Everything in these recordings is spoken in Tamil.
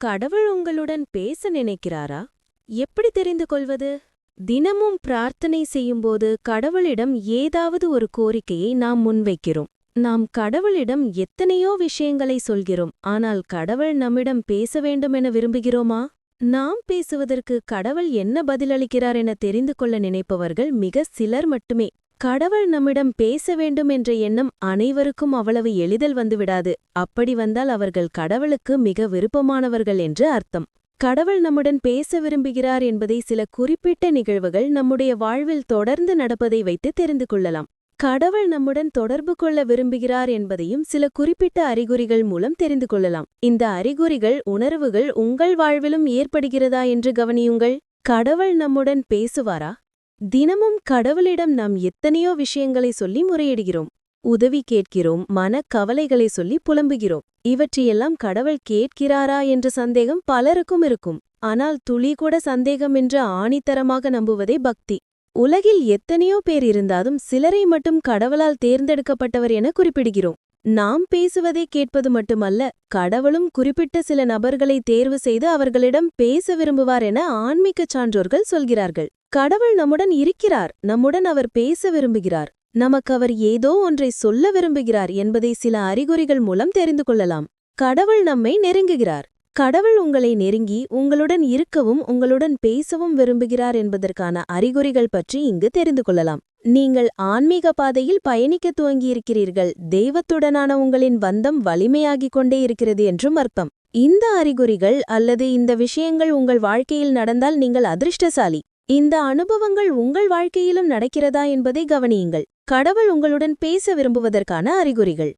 கடவுள் உங்களுடன் பேச நினைக்கிறாரா? எப்படி தெரிந்து கொள்வது? தினமும் பிரார்த்தனை செய்யும்போது கடவுளிடம் ஏதாவது ஒரு கோரிக்கையை நாம் முன்வைக்கிறோம். நாம் கடவுளிடம் எத்தனையோ விஷயங்களை சொல்கிறோம். ஆனால் கடவுள் நம்மிடம் பேச வேண்டுமென விரும்புகிறோமா? நாம் பேசுவதற்கு கடவுள் என்ன பதிலளிக்கிறார் என தெரிந்து கொள்ள நினைப்பவர்கள் மிக சிலர் மட்டுமே. கடவுள் நம்மிடம் பேச வேண்டும் என்ற எண்ணம் அனைவருக்கும் அவ்வளவு எளிதில் வந்துவிடாது. அப்படி வந்தால் அவர்கள் கடவுளுக்கு மிக விருப்பமானவர்கள் என்று அர்த்தம். கடவுள் நம்முடன் பேச விரும்புகிறார் என்பதை சில குறிப்பிட்ட நிகழ்வுகள் நம்முடைய வாழ்வில் தொடர்ந்து நடப்பதை வைத்து தெரிந்து கொள்ளலாம். கடவுள் நம்முடன் தொடர்பு கொள்ள விரும்புகிறார் என்பதையும் சில குறிப்பிட்ட அறிகுறிகள் மூலம் தெரிந்து கொள்ளலாம். இந்த அறிகுறிகள் உணர்வுகள் உங்கள் வாழ்விலும் ஏற்படுகிறதா என்று கவனியுங்கள். கடவுள் நம்முடன் பேசுவாரா? தினமும் கடவுளிடம் நாம் எத்தனையோ விஷயங்களை சொல்லி முறையிடுகிறோம். உதவி கேட்கிறோம் மனக் கவலைகளை சொல்லி புலம்புகிறோம். இவற்றையெல்லாம் கடவுள் கேட்கிறாரா என்ற சந்தேகம் பலருக்கும் இருக்கும். ஆனால் துளி கூட சந்தேகமின்றி ஆணித்தரமாக நம்புவதே பக்தி. உலகில் எத்தனையோ பேர் இருந்தாலும் சிலரை மட்டும் கடவுளால் தேர்ந்தெடுக்கப்பட்டவர் என குறிப்பிடுகிறோம். நாம் பேசுவதை கேட்பது மட்டுமல்ல கடவுளும் குறிப்பிட்ட சில நபர்களை தேர்வு செய்து அவர்களிடம் பேச விரும்புவார் என ஆன்மீகச் சான்றோர்கள் சொல்கிறார்கள். கடவுள் நம்முடன் இருக்கிறார் நம்முடன் அவர் பேச விரும்புகிறார். நமக்கு அவர் ஏதோ ஒன்றை சொல்ல விரும்புகிறார் என்பதை சில அறிகுறிகள் மூலம் தெரிந்து கொள்ளலாம். கடவுள் நம்மை நெருங்குகிறார். கடவுள் உங்களை நெருங்கி உங்களுடன் இருக்கவும் உங்களுடன் பேசவும் விரும்புகிறார் என்பதற்கான அறிகுறிகள் பற்றி இங்கு தெரிந்து கொள்ளலாம். நீங்கள் ஆன்மீக பாதையில் பயணிக்க துவங்கியிருக்கிறீர்கள். தெய்வத்துடனான உங்களின் பந்தம் வலிமையாகிக் கொண்டே இருக்கிறது என்றும் அர்த்தம். இந்த அறிகுறிகள் அல்லது இந்த விஷயங்கள் உங்கள் வாழ்க்கையில் நடந்தால் நீங்கள் அதிர்ஷ்டசாலி. இந்த அனுபவங்கள் உங்கள் வாழ்க்கையிலும் நடக்கிறதா என்பதை கவனியுங்கள். கடவுள் உங்களுடன் பேச விரும்புவதற்கான அறிகுறிகள்.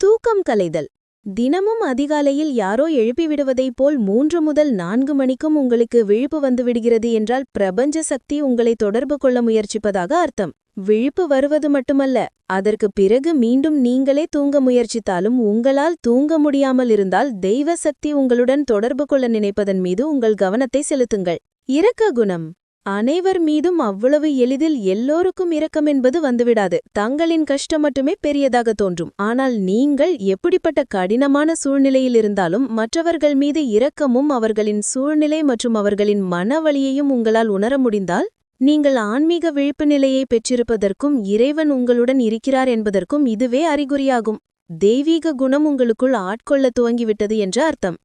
தூக்கம் கலைதல். தினமும் அதிகாலையில் யாரோ எழுப்பிவிடுவதைப் போல் மூன்று முதல் நான்கு மணிக்கும் உங்களுக்கு விழிப்பு வந்துவிடுகிறது என்றால் பிரபஞ்ச சக்தி உங்களை தொடர்பு கொள்ள முயற்சிப்பதாக அர்த்தம். விழிப்பு வருவது மட்டுமல்ல அதற்கு பிறகு மீண்டும் நீங்களே தூங்க முயற்சித்தாலும் உங்களால் தூங்க முடியாமல் இருந்தால் தெய்வ சக்தி உங்களுடன் தொடர்பு கொள்ள நினைப்பதன் மீது உங்கள் கவனத்தை செலுத்துங்கள். இரக்க குணம். அனைவர் மீதும் அவ்வளவு எளிதில் எல்லோருக்கும் இரக்கம் என்பது வந்துவிடாது. தங்களின் கஷ்டம் மட்டுமே பெரியதாக தோன்றும். ஆனால் நீங்கள் எப்படிப்பட்ட கடினமான சூழ்நிலையில் இருந்தாலும் மற்றவர்கள் மீது இரக்கமும் அவர்களின் சூழ்நிலை மற்றும் அவர்களின் மனவழியையும் உங்களால் உணர முடிந்தால் நீங்கள் ஆன்மீக விழிப்பு நிலையை பெற்றிருப்பதற்கும் இறைவன் உங்களுடன் இருக்கிறார் என்பதற்கும் இதுவே அறிகுறியாகும். தெய்வீக குணம் உங்களுக்குள் ஆட்கொள்ள துவங்கிவிட்டது என்று அர்த்தம்.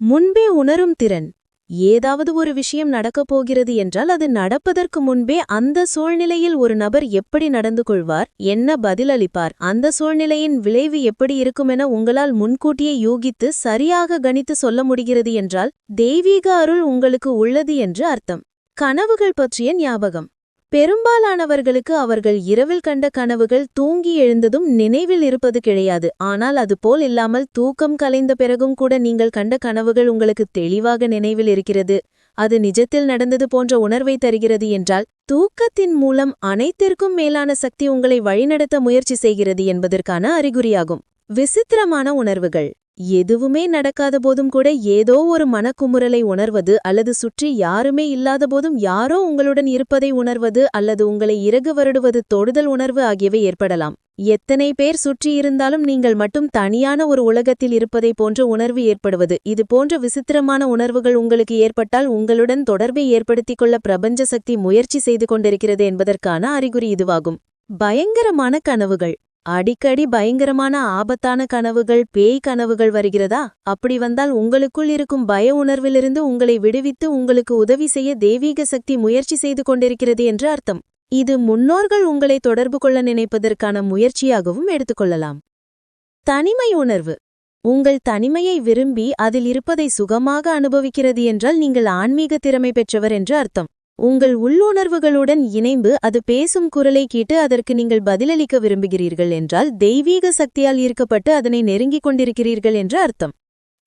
முன்பே உணரும் திறன். ஏதாவது ஒரு விஷயம் நடக்கப் போகிறது என்றால் அது நடப்பதற்கு முன்பே அந்த சூழ்நிலையில் ஒரு நபர் எப்படி நடந்து கொள்வார் என்ன பதிலளிப்பார் அந்த சூழ்நிலையின் விளைவு எப்படி இருக்குமென உங்களால் முன்கூட்டியே யூகித்து சரியாக கணித்து சொல்ல முடிகிறது என்றால் தெய்வீக அருள் உங்களுக்கு உள்ளது என்று அர்த்தம். கனவுகள் பற்றிய ஞாபகம். பெரும்பாலானவர்களுக்கு அவர்கள் இரவில் கண்ட கனவுகள் தூங்கி எழுந்ததும் நினைவில் இருப்பது கிடையாது. ஆனால் அதுபோல் இல்லாமல் தூக்கம் கலைந்த பிறகும் கூட நீங்கள் கண்ட கனவுகள் உங்களுக்கு தெளிவாக நினைவில் இருக்கிறது. அது நிஜத்தில் நடந்தது போன்ற உணர்வை தருகிறது என்றால் தூக்கத்தின் மூலம் அனைத்திற்கும் மேலான சக்தி உங்களை வழிநடத்த முயற்சி செய்கிறது என்பதற்கான அறிகுறியாகும். விசித்திரமான உணர்வுகள். எதுவுமே நடக்காத போதும் கூட ஏதோ ஒரு மனக்குமுறலை உணர்வது அல்லது சுற்றி யாருமே இல்லாத போதும் யாரோ உங்களுடன் இருப்பதை உணர்வது அல்லது உங்களை இறகு வருடுவது தொடுதல் உணர்வு ஆகியவை ஏற்படலாம். எத்தனை பேர் சுற்றி இருந்தாலும் நீங்கள் மட்டும் தனியான ஒரு உலகத்தில் இருப்பதை போன்ற உணர்வு ஏற்படுவது இது போன்ற விசித்திரமான உணர்வுகள் உங்களுக்கு ஏற்பட்டால் உங்களுடன் தொடர்பை ஏற்படுத்திக் கொள்ள பிரபஞ்ச சக்தி முயற்சி செய்து கொண்டிருக்கிறது என்பதற்கான அறிகுறி இதுவாகும். பயங்கரமான கனவுகள். அடிக்கடி பயங்கரமான ஆபத்தான கனவுகள் பேய் கனவுகள் வருகிறதா? அப்படி வந்தால் உங்களுக்குள் இருக்கும் பய உணர்விலிருந்து உங்களை விடுவித்து உங்களுக்கு உதவி செய்ய தெய்வீக சக்தி முயற்சி செய்து கொண்டிருக்கிறது என்று அர்த்தம். இது முன்னோர்கள் உங்களை தொடர்பு கொள்ள நினைப்பதற்கான முயற்சியாகவும் எடுத்துக்கொள்ளலாம். தனிமை உணர்வு. உங்கள் தனிமையை விரும்பி அதில் இருப்பதை சுகமாக அனுபவிக்கிறது என்றால் நீங்கள் ஆன்மீக திறமை பெற்றவர் என்று அர்த்தம். உங்கள் உள்ளுணர்வுகளுடன் இணைந்து அது பேசும் குரலை கேட்டு அதற்கு நீங்கள் பதிலளிக்க விரும்புகிறீர்கள் என்றால் தெய்வீக சக்தியால் ஈர்க்கப்பட்டு அதனை நெருங்கிக் கொண்டிருக்கிறீர்கள் என்று அர்த்தம்.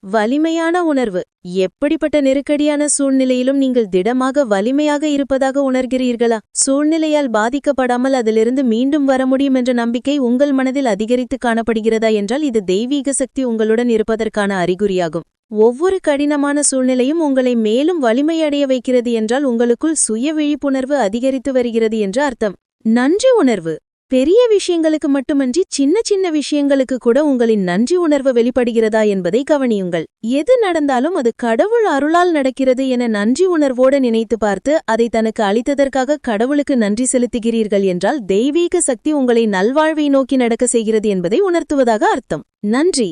வலிமையான உணர்வு. எப்படிப்பட்ட நெருக்கடியான சூழ்நிலையிலும் நீங்கள் திடமாக வலிமையாக இருப்பதாக உணர்கிறீர்களா? சூழ்நிலையால் பாதிக்கப்படாமல் அதிலிருந்து மீண்டும் வர முடியும் என்ற நம்பிக்கை உங்கள் மனதில் அதிகரித்து காணப்படுகிறதா என்றால் இது தெய்வீக சக்தி உங்களுடன் இருப்பதற்கான அறிகுறியாகும். ஒவ்வொரு கடினமான சூழ்நிலையும் உங்களை மேலும் வலிமையடைய வைக்கிறது என்றால் உங்களுக்குள் சுய விழிப்புணர்வு அதிகரித்து வருகிறது என்று அர்த்தம். நன்றி உணர்வு. பெரிய விஷயங்களுக்கு மட்டுமன்றி சின்ன சின்ன விஷயங்களுக்கு கூட உங்களின் நன்றி உணர்வு வெளிப்படுகிறதா என்பதை கவனியுங்கள். எது நடந்தாலும் அது கடவுள் அருளால் நடக்கிறது என நன்றி உணர்வோடு நினைத்து பார்த்து அதை தனக்கு அளித்ததற்காக கடவுளுக்கு நன்றி செலுத்துகிறீர்கள் என்றால் தெய்வீக சக்தி உங்களை நல்வாழ்வை நோக்கி நடக்க செய்கிறது என்பதை உணர்த்துவதாக அர்த்தம். நன்றி.